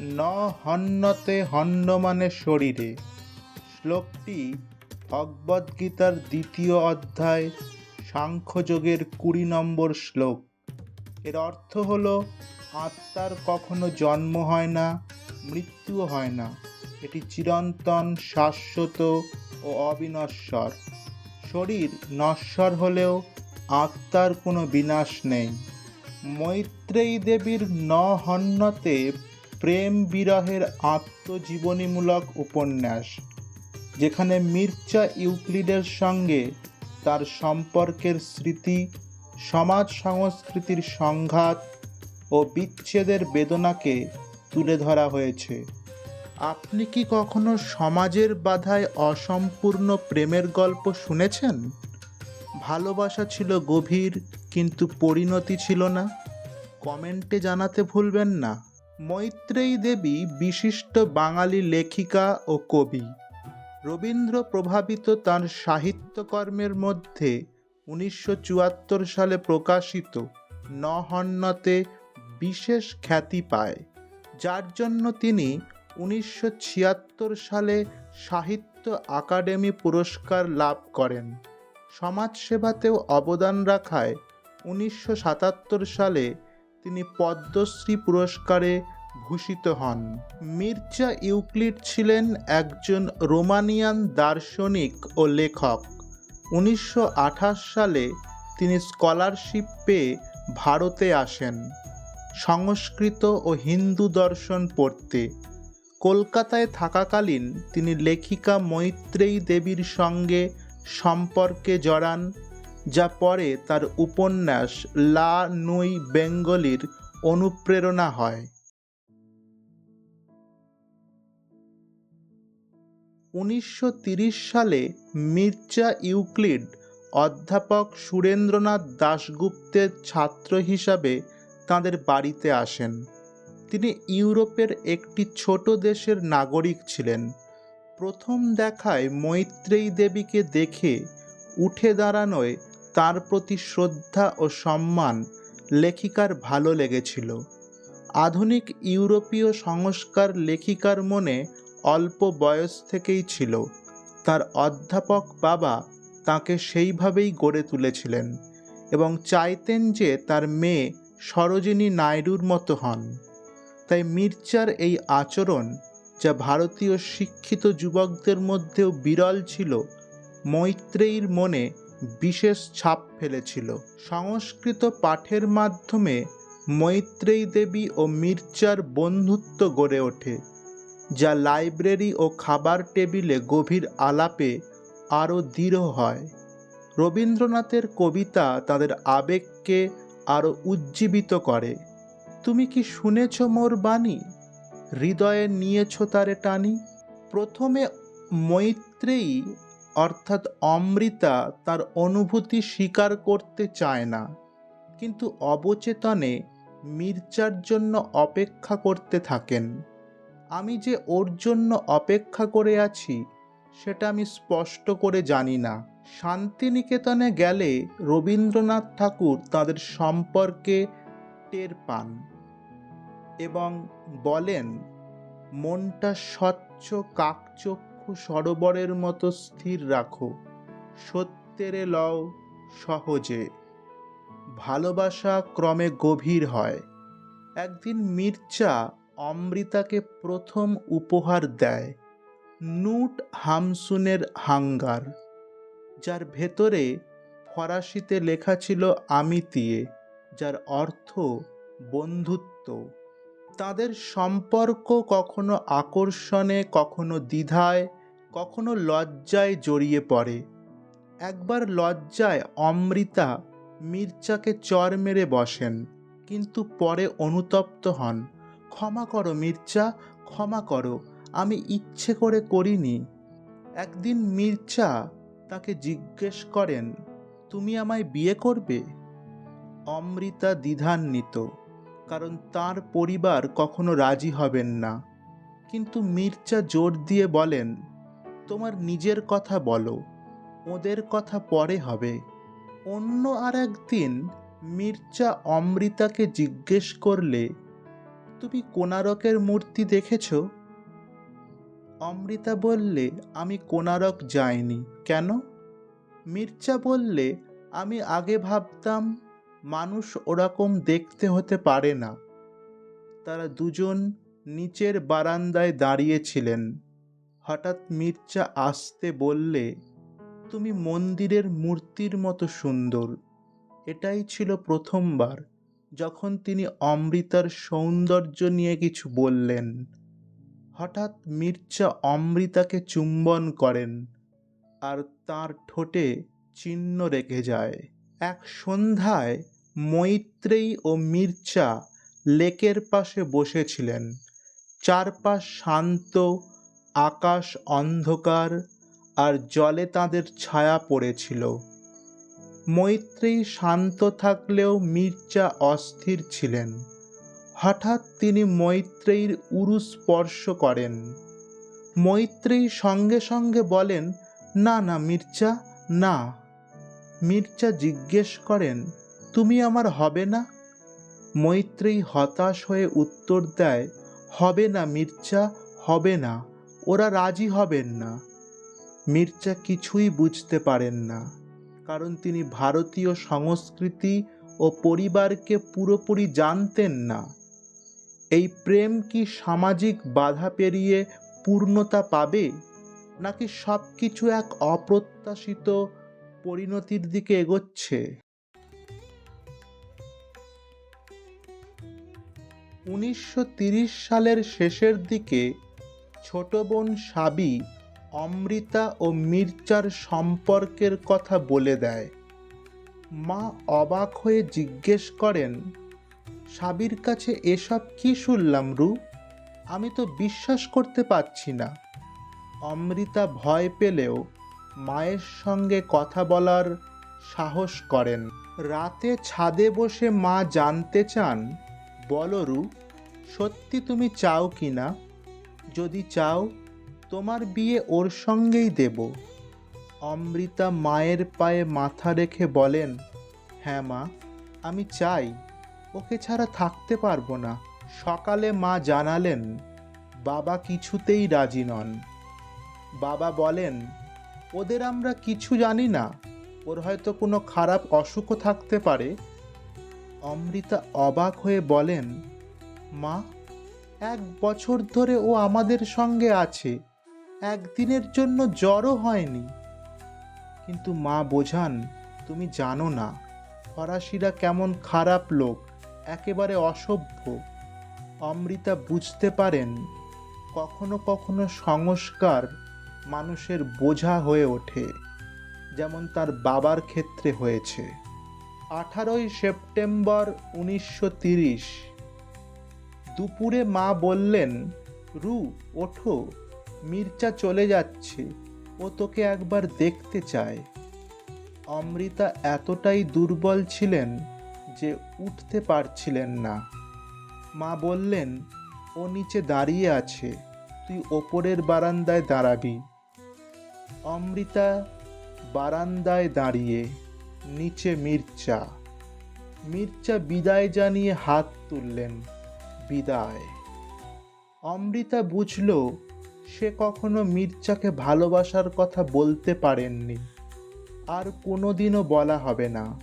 ন হন্যতে হন্যমানে শরীরে। শ্লোকটি ভগবদ্গীতার দ্বিতীয় অধ্যায়, সাংখ্যযোগের কুড়ি নম্বর শ্লোক। এর অর্থ হল, আত্মার কখনো জন্ম হয় না, মৃত্যুও হয় না। এটি চিরন্তন, শাশ্বত ও অবিনশ্বর। শরীর নশ্বর হলেও আত্মার কোনো বিনাশ নেই। মৈত্রেয়ী দেবীর ন হন্যতে প্রেম বিরহের আত্মজীবনীমূলক উপন্যাস, যেখানে মির্জা ইউক্লিডের সঙ্গে তার সম্পর্কের স্মৃতি, সমাজ সংস্কৃতির সংঘাত ও বিচ্ছেদের বেদনাকে তুলে ধরা হয়েছে। আপনি কি কখনো সমাজের বাধায় অসম্পূর্ণ প্রেমের গল্প শুনেছেন? ভালোবাসা ছিল গভীর, কিন্তু পরিণতি ছিল না। কমেন্টে জানাতে ভুলবেন না। মৈত্রেয়ী দেবী বিশিষ্ট বাঙালি লেখিকা ও কবি। রবীন্দ্র প্রভাবিত তার সাহিত্যকর্মের মধ্যে উনিশশো চুয়াত্তর সালে প্রকাশিত নহন্যতে বিশেষ খ্যাতি পায়, যার জন্য তিনি উনিশশো ছিয়াত্তর সালে সাহিত্য আকাডেমি পুরস্কার লাভ করেন। সমাজসেবাতেও অবদান রাখায় উনিশশো সাতাত্তর সালে তিনি পদ্মশ্রী পুরস্কারে ভূষিত হন। মির্জা ইউক্লিড ছিলেন একজন রোমানিয়ান দার্শনিক ও লেখক। উনিশশো আঠাশ সালে তিনি স্কলারশিপ পেয়ে ভারতে আসেন। সংস্কৃত ও হিন্দু দর্শন পড়তে। কলকাতায় থাকাকালীন তিনি লেখিকা মৈত্রেয়ী দেবীর সঙ্গে সম্পর্কে জড়ান। যা পরে তার উপন্যাস লা নুই বেঙ্গলির অনুপ্রেরণা হয়। উনিশশো সালে মির্জা ইউক্লিড অধ্যাপক সুরেন্দ্রনাথ দাশগুপ্তের ছাত্র হিসাবে তাঁদের বাড়িতে আসেন। তিনি ইউরোপের একটি ছোট দেশের নাগরিক ছিলেন। প্রথম দেখায় মৈত্রেয়ী দেবীকে দেখে উঠে দাঁড়ানোয় তার প্রতি শ্রদ্ধা ও সম্মান লেখিকার ভালো লেগেছিল। আধুনিক ইউরোপীয় সংস্কার লেখিকার মনে অল্প বয়স থেকেই ছিল। তার অধ্যাপক বাবা তাকে সেইভাবেই গড়ে তুলেছিলেন এবং চাইতেন যে তার মেয়ে সরোজিনী নাইডুর মতো হন। তাই মির্জার এই আচরণ, যা ভারতীয় শিক্ষিত যুবকদের মধ্যেও বিরল ছিল, মৈত্রেয়ীর মনে বিশেষ ছাপ ফেলেছিল। সংস্কৃত পাঠের মাধ্যমে মৈত্রেয়ী দেবী ও মির্জার বন্ধুত্ব গড়ে ওঠে, যা লাইব্রেরি ও খাবার টেবিলে গভীর আলাপে আরও দৃঢ় হয়। রবীন্দ্রনাথের কবিতা তাদের আবেগকে আরও উজ্জীবিত করে। তুমি কি শুনেছ মোর বাণী? হৃদয়ে নিয়েছ তারে টানি। প্রথমে মৈত্রেয়ী অর্থাৎ অমৃতা তার অনুভূতি স্বীকার করতে চায় না, কিন্তু অবচেতনে মির্জার জন্য অপেক্ষা করতে থাকেন। আমি যে ওর জন্য অপেক্ষা করে আছি, সেটা আমি স্পষ্ট করে জানি না। শান্তিনিকেতনে গেলে রবীন্দ্রনাথ ঠাকুর তাদের সম্পর্কে টের পান এবং বলেন, মনটা স্বচ্ছ কাকচক্ষু সরোবরের মতো স্থির রাখো। সত্যেরে লও সহজে। ভালোবাসা ক্রমে গভীর হয়। একদিন মির্জা অমৃতাকে প্রথম উপহার দেয়, নুট হামসুনের হাঙ্গার, যার ভেতরে ফরাসিতে লেখা ছিল আমিতিয়ে, যার অর্থ বন্ধুত্ব। তাদের সম্পর্ক কখনো আকর্ষণে, কখনো দ্বিধায় কখনো লজ্জায় জড়িয়ে পড়ে। একবার লজ্জায় অমৃতা মির্জাকে চর মেরে বসেন, কিন্তু পরে অনুতপ্ত হন। ক্ষমা করো মির্জা ক্ষমা করো, আমি ইচ্ছে করে করিনি। একদিন মির্জা তাকে জিজ্ঞেস করেন, তুমি আমায় বিয়ে করবে? অমৃতা দ্বিধান্বিত, কারণ তার পরিবার কখনো রাজি হবেন না। কিন্তু মির্জা জোর দিয়ে বলেন তোমার নিজের কথা বলো, ওদের কথা পরে হবে। অন্য আর একদিন মির্জা অমৃতাকে জিজ্ঞেস করলে, তুমি কোনারকের মূর্তি দেখেছ? অমৃতা বললে, আমি কোনারক যাইনি। কেন? মির্জা বললে, আমি আগে ভাবতাম মানুষ ওরকম দেখতে হতে পারে না। তারা দুজন নিচের বারান্দায় দাঁড়িয়েছিলেন হঠাৎ মির্জা আসতে বললে, তুমি মন্দিরের মূর্তির মতো সুন্দর। এটাই ছিল প্রথমবার যখন তিনি অমৃতার সৌন্দর্য নিয়ে কিছু বললেন। হঠাৎ মির্জা অমৃতাকে চুম্বন করেন আর তার ঠোঁটে চিহ্ন রেখে যায়। এক সন্ধ্যায় মৈত্রেয়ী ও মির্জা লেকের পাশে বসেছিলেন। চারপাশ শান্ত আকাশ অন্ধকার আর জলে তাদের ছায়া পড়েছিল। মৈত্রেয়ী শান্ত থাকলেও মির্জা অস্থির ছিলেন। হঠাৎ তিনি মৈত্রেয়ীর উরু স্পর্শ করেন। মৈত্রেয়ী সঙ্গে সঙ্গে বলেন, না না মির্জা না। মির্জা জিজ্ঞেস করেন, তুমি আমার হবে না? মৈত্রেয়ী হতাশ হয়ে উত্তর দেয়, হবে না মির্জা হবে না। ওরা রাজি হবেন না। মির্জা কিছুই বুঝতে পারেন না, কারণ তিনি ভারতীয় সংস্কৃতি ও পরিবারকে পুরোপুরি জানতেন না। এই প্রেম কি সামাজিক বাধা পেরিয়ে পূর্ণতা পাবে, নাকি সব কিছু এক অপ্রত্যাশিত পরিণতির দিকে এগোচ্ছে? উনিশশো সালের শেষের দিকে ছোট বোন সাবি অমৃতা ও মির্জার সম্পর্কের কথা বলে দেয়। মা অবাক হয়ে জিজ্ঞেস করেন, সাবির কাছে এসব কি শুনলাম রু? আমি তো বিশ্বাস করতে পারছি না। অমৃতা ভয় পেলেও মায়ের সঙ্গে কথা বলার সাহস করেন। রাতে ছাদে বসে মা জানতে চান, বলো রু, সত্যি তুমি চাও কি না? যদি চাও, তোমার বিয়ে ওর সঙ্গেই দেব। অমৃতা মায়ের পায়ে মাথা রেখে বলেন হ্যাঁ মা, আমি চাই। ওকে ছাড়া থাকতে পারব না। সকালে মা জানালেন, বাবা কিছুতেই রাজি নন। বাবা বলেন, ওদের আমরা কিছু জানি না। ওর হয়তো কোনো খারাপ অসুখও থাকতে পারে। অমৃতা অবাক হয়ে বলেন, মা এক বছর ধরে ও আমাদের সঙ্গে আছে। একদিনের জন্য জ্বরও হয়নি। কিন্তু মা বোঝান, তুমি জানো না, ফরাসিরা কেমন খারাপ লোক, একেবারে অসভ্য। অমৃতা বুঝতে পারেন, কখনো কখনো সংস্কার মানুষের বোঝা হয়ে ওঠে, যেমন তার বাবার ক্ষেত্রে হয়েছে। আঠারোই সেপ্টেম্বর উনিশশো তিরিশ দুপুরে মা বললেন, রু, ওঠো, মির্চা চলে যাচ্ছে, ও তোকে একবার দেখতে চায়। অমৃতা এতটাই দুর্বল ছিলেন যে উঠতে পারছিলেন না। মা বললেন, ও নিচে দাঁড়িয়ে আছে, তুই ওপরের বারান্দায় দাঁড়াবি। অমৃতা বারান্দায় দাঁড়িয়ে নিচে মির্চা মির্চা বিদায় জানিয়ে হাত তুললেন। বিদায়। অমৃতা বুঝল, সে কখনো মির্জাকে ভালোবাসার কথা বলতে পারেননি। আর কোনোদিনও বলা হবে না।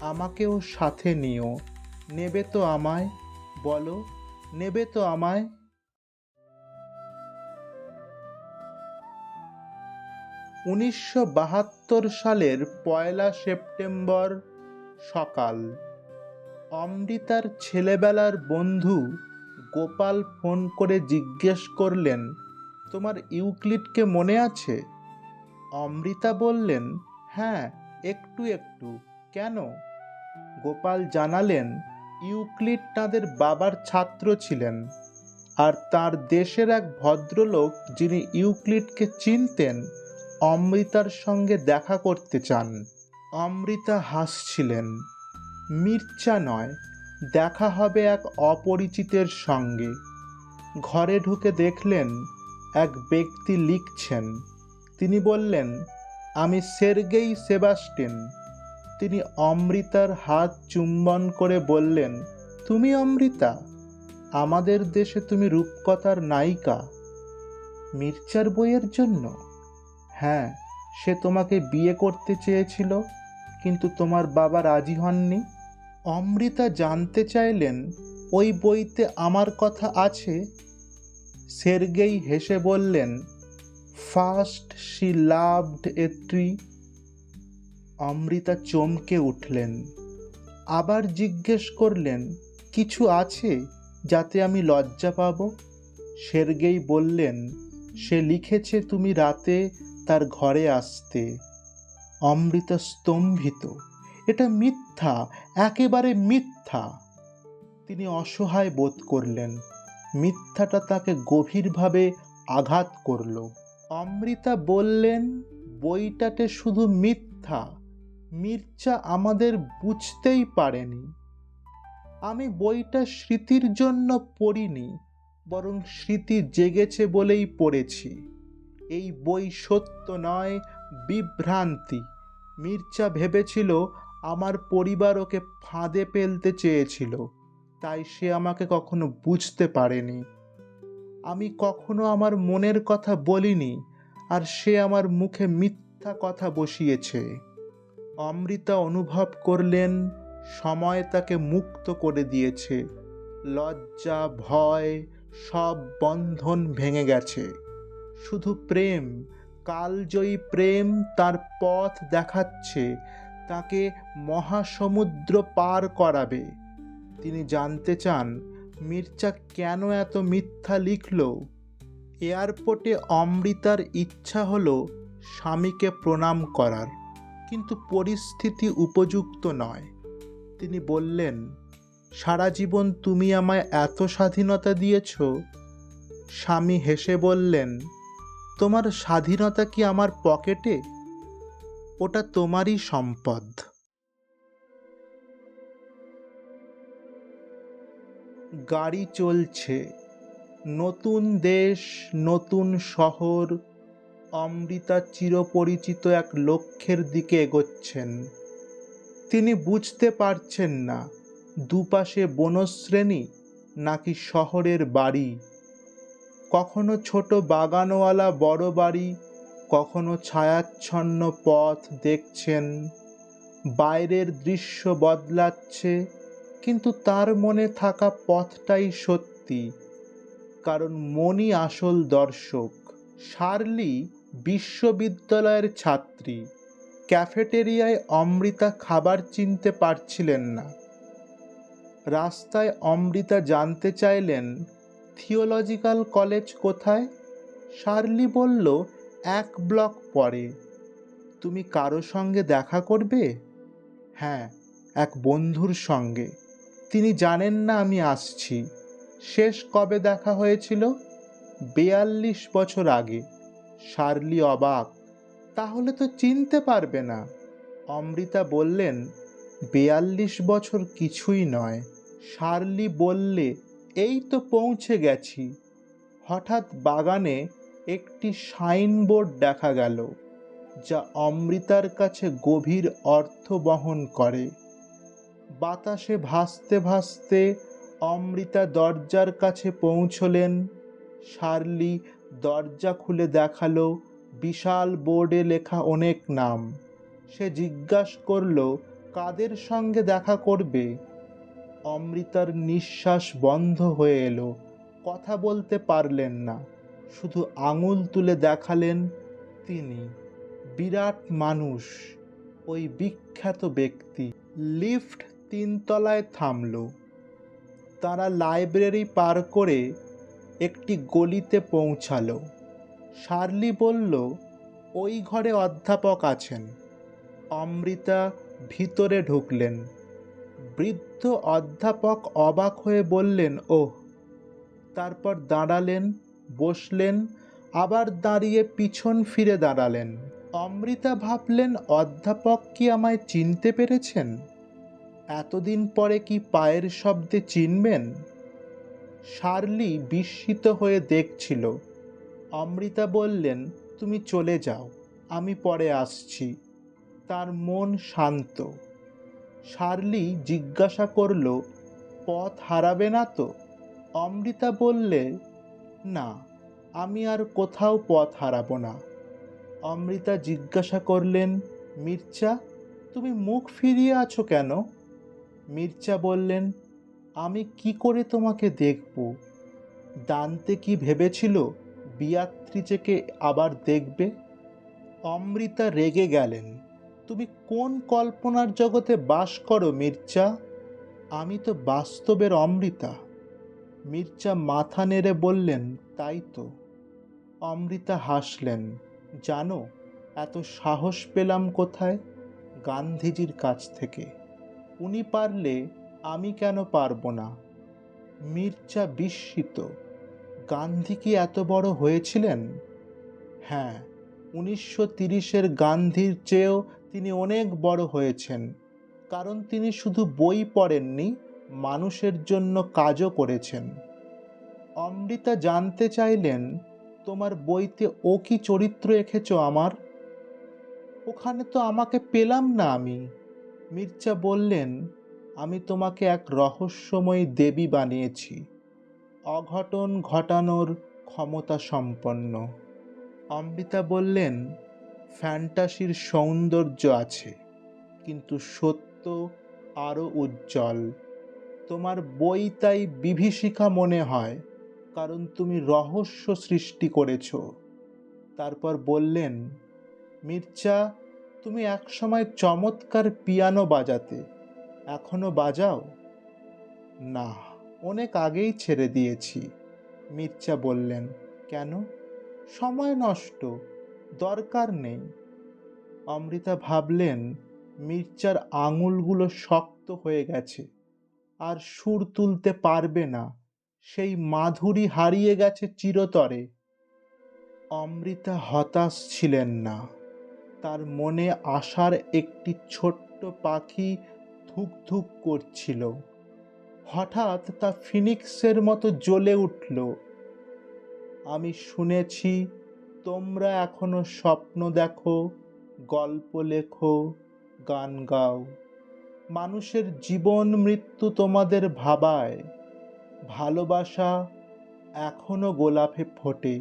আমাকেও সাথে নিও। নেবে তো আমায়, বলো, নেবে তো আমায়। উনিশশো বাহাত্তর সালের পয়লা সেপ্টেম্বর সকাল। অমৃতার ছেলেবেলার বন্ধু গোপাল ফোন করে জিজ্ঞেস করলেন, তোমার ইউক্লিডকে মনে আছে? অমৃতা বললেন হ্যাঁ একটু একটু। কেন? গোপাল জানালেন, ইউক্লিড তাদের বাবার ছাত্র ছিলেন আর তার দেশের এক ভদ্রলোক যিনি ইউক্লিডকে চিনতেন, অমৃতার সঙ্গে দেখা করতে চান। অমৃতা হাসছিলেন। মির্চা নয়, দেখা হবে এক অপরিচিতের সঙ্গে। ঘরে ঢুকে দেখলেন এক ব্যক্তি লিখছেন। তিনি বললেন, আমি সের্গেই সেবাস্টিন। তিনি অমৃতার হাত চুম্বন করে বললেন, তুমি অমৃতা, আমাদের দেশে তুমি রূপকথার নায়িকা। মির্চার বইয়ের জন্য? হ্যাঁ সে তোমাকে বিয়ে করতে চেয়েছিল, কিন্তু তোমার বাবা রাজি হননি। অমৃতা জানতে চাইলেন, ওই বইতে আমার কথা আছে? সের্গেই হেসে বললেন first she loved a tree Amrita চমকে উঠলেন, আবার জিজ্ঞেস করলেন, কিছু আছে যাতে আমি লজ্জা পাব? সের্গেই বললেন, সে লিখেছে তুমি রাতে তার ঘরে আসতে। অমৃতা স্তম্ভিত এটা মিথ্যা, একেবারে মিথ্যা। তিনি অসহায় বোধ করলেন। মিথ্যাটা তাকে গভীরভাবে আঘাত করল। অমৃতা বললেন, বইটাতে শুধু মিথ্যা। মির্চা আমাদের বুঝতেই পারেনি। আমি বইটা স্মৃতির জন্য পড়িনি, বরং স্মৃতি জেগেছে বলেই পড়েছি। এই বই সত্য নয়, বিভ্রান্তি। মির্চা ভেবেছিল আমার পরিবার ওকে ফাঁদে ফেলতে চেয়েছিল, তাই সে আমাকে কখনো বুঝতে পারেনি। আমি কখনো আমার মনের কথা বলিনি, আর সে আমার মুখে মিথ্যা কথা বসিয়েছে। অমৃতা অনুভব করলেন, সময় তাকে মুক্ত করে দিয়েছে। লজ্জা, ভয়, সব বন্ধন ভেঙে গেছে। শুধু প্রেম, কালজয়ী প্রেম তার পথ দেখাচ্ছে তাকে মহাসমুদ্র পার করাবে। তিনি জানতে চান, মির্চা কেন এত মিথ্যা লিখল? এয়ারপোর্টে অমৃতার ইচ্ছা হলো স্বামীকে প্রণাম করার, কিন্তু পরিস্থিতি উপযুক্ত নয়। তিনি বললেন, সারা জীবন তুমি আমায় এত স্বাধীনতা দিয়েছ? স্বামী হেসে বললেন, তোমার স্বাধীনতা কি আমার পকেটে? ওটা তোমারই সম্পদ। গাড়ি চলছে। নতুন দেশ, নতুন শহর, অমৃতা চিরপরিচিত এক লক্ষ্যের দিকে এগোচ্ছেন। তিনি বুঝতে পারছেন না, দুপাশে বনশ্রেণী নাকি শহরের বাড়ি। কখনো ছোট বাগানওয়ালা বড় বাড়ি কখনো ছায়াচ্ছন্ন পথ দেখছেন, বাইরের দৃশ্য বদলাচ্ছে, কিন্তু তার মনে থাকা পথটাই সত্যি। কারণ মনই আসল দর্শক, শার্লি বিশ্ববিদ্যালয়ের ছাত্রী। ক্যাফেটেরিয়ায় অমৃতা খাবার চিনতে পারছিলেন না। রাস্তায় অমৃতা জানতে চাইলেন, থিওলজিক্যাল কলেজ কোথায়? শার্লি বলল এক ব্লক পরে। তুমি কারও সঙ্গে দেখা করবে? হ্যাঁ এক বন্ধুর সঙ্গে। তিনি জানেন না আমি আসছি। শেষ কবে দেখা হয়েছিল? বেয়াল্লিশ বছর আগে। শার্লি অবাক। তাহলে তো চিনতে পারবে না। অমৃতা বললেন, বেয়াল্লিশ বছর কিছুই নয়। শার্লি বললে, এই তো পৌঁছে গেছি। হঠাৎ বাগানে একটি সাইনবোর্ড দেখা গেল, যা অমৃতার কাছে গভীর অর্থ বহন করে। বাতাসে ভাসতে ভাসতে অমৃতা দরজার কাছে পৌঁছলেন। শার্লি দরজা খুলে দেখাল, বিশাল বোর্ডে লেখা অনেক নাম। সে জিজ্ঞাস করল, কাদের সঙ্গে দেখা করবে? অমৃতার নিঃশ্বাস বন্ধ হয়ে এলো, কথা বলতে পারলেন না। শুধু আঙুল তুলে দেখালেন তিনি। বিরাট মানুষ, ওই বিখ্যাত ব্যক্তি। লিফট তিনতলায় থামল। তারা লাইব্রেরি পার করে একটি গলিতে পৌঁছালো। শার্লি বলল, ওই ঘরে অধ্যাপক আছেন। অমৃতা ভিতরে ঢুকলেন। বৃদ্ধ অধ্যাপক অবাক হয়ে বললেন, ওহ! তারপর দাঁড়ালেন বসলেন, আবার দাঁড়িয়ে পিছন ফিরে দাঁড়ালেন। অমৃতা ভাবলেন, অধ্যাপক কি আমায় চিনতে পেরেছেন? এতদিন পরে কি পায়ের শব্দে চিনবেন? শার্লি বিস্মিত হয়ে দেখছিল। অমৃতা বললেন, তুমি চলে যাও, আমি পরে আসছি। তার মন শান্ত। শার্লি জিজ্ঞাসা করল, পথ হারাবে না তো? অমৃতা বললে না, আমি আর কোথাও পথ হারাবো না। অমৃতা জিজ্ঞাসা করলেন, মির্চা, তুমি মুখ ফিরিয়ে আছো কেন? মির্চা বললেন, আমি কি করে তোমাকে দেখব? দান্তে কি ভেবেছিল বিয়াত্রিচেকে আবার দেখবে? অমৃতা রেগে গেলেন, তুমি কোন কল্পনার জগতে বাস করো মির্চা? আমি তো বাস্তবের অমৃতা। মির্চা মাথা নেড়ে বললেন, তাই তো। অমৃতা হাসলেন, জানো, এত সাহস পেলাম কোথায়? গান্ধীজির কাছ থেকে, উনি পারলে আমি কেন পারব না? মির্জা বিস্মিত, গান্ধী কি এত বড় হয়েছিলেন? হ্যাঁ উনিশশো তিরিশের গান্ধীর চেয়েও তিনি অনেক বড় হয়েছেন, কারণ তিনি শুধু বই পড়েননি। মানুষের জন্য কাজও করেছেন। অমৃতা জানতে চাইলেন, তোমার বইতে ও কি চরিত্র এঁকেছ আমার? ওখানে তো আমাকে পেলাম না আমি। মির্জা বললেন, আমি তোমাকে এক রহস্যময়ী দেবী বানিয়েছি। অঘটন ঘটানোর ক্ষমতা সম্পন্ন। অমৃতা বললেন, ফ্যান্টাসির সৌন্দর্য আছে, কিন্তু সত্য আরও উজ্জ্বল। তোমার বই তাই বিভীষিকা মনে হয়, কারণ তুমি রহস্য সৃষ্টি করেছ। তারপর বললেন, মির্চা, তুমি একসময় চমৎকার পিয়ানো বাজাতে, এখনও বাজাও? না, অনেক আগেই ছেড়ে দিয়েছি। মির্চা বললেন, কেন? সময় নষ্ট, দরকার নেই। অমৃতা ভাবলেন, মির্চার আঙুলগুলো শক্ত হয়ে গেছে। আর সুর তুলতে পারবে না। সেই মাধুরী হারিয়ে গেছে চিরতরে। অমৃতা হতাশ ছিলেন না। তার মনে আসার একটি ছোট্ট পাখি ধুক ধুক করছিল। হঠাৎ তা ফিনিক্সের মতো জ্বলে উঠল। আমি শুনেছি, তোমরা এখনও স্বপ্ন দেখো, গল্প লেখো, গান গাও। মানুষের জীবন মৃত্যু তোমাদের ভাবায়। ভালোবাসা এখনও গোলাপে ফোটে।